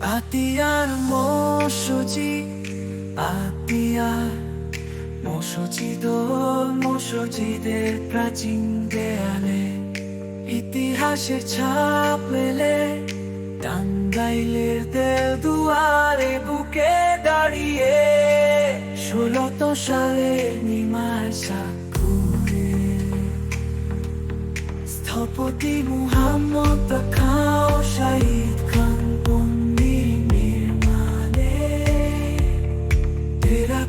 আতিয়ার মসজি আতিয়ার মসজিদ, মসজিদের প্রাচীন দেয়ালে ইতিহাসের ছাপ মেলে, টাঙ্গাইলের দেল দুয়ারে বুকে দাঁড়িয়ে ষোলত সালে নিমাশা ঘুরে স্থপতি মুহাম্মদ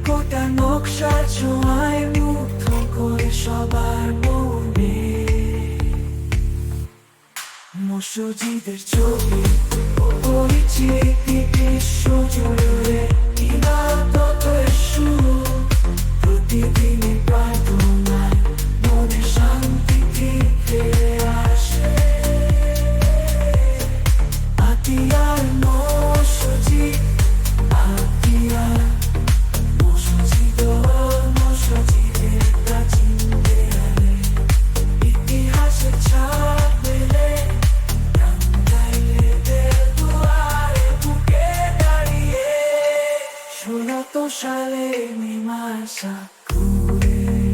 টেরাকোটা নকশা ছোঁয়ায় মুগ্ধ করে সবার মনে। মসজিদের ছবি পরিচিতি Shalei mi masa kure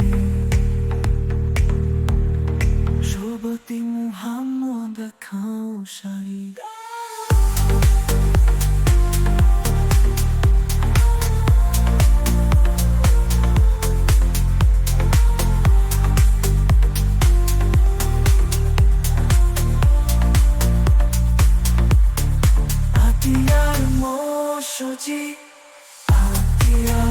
Shobati Muhammad khao shari Shoji Maria.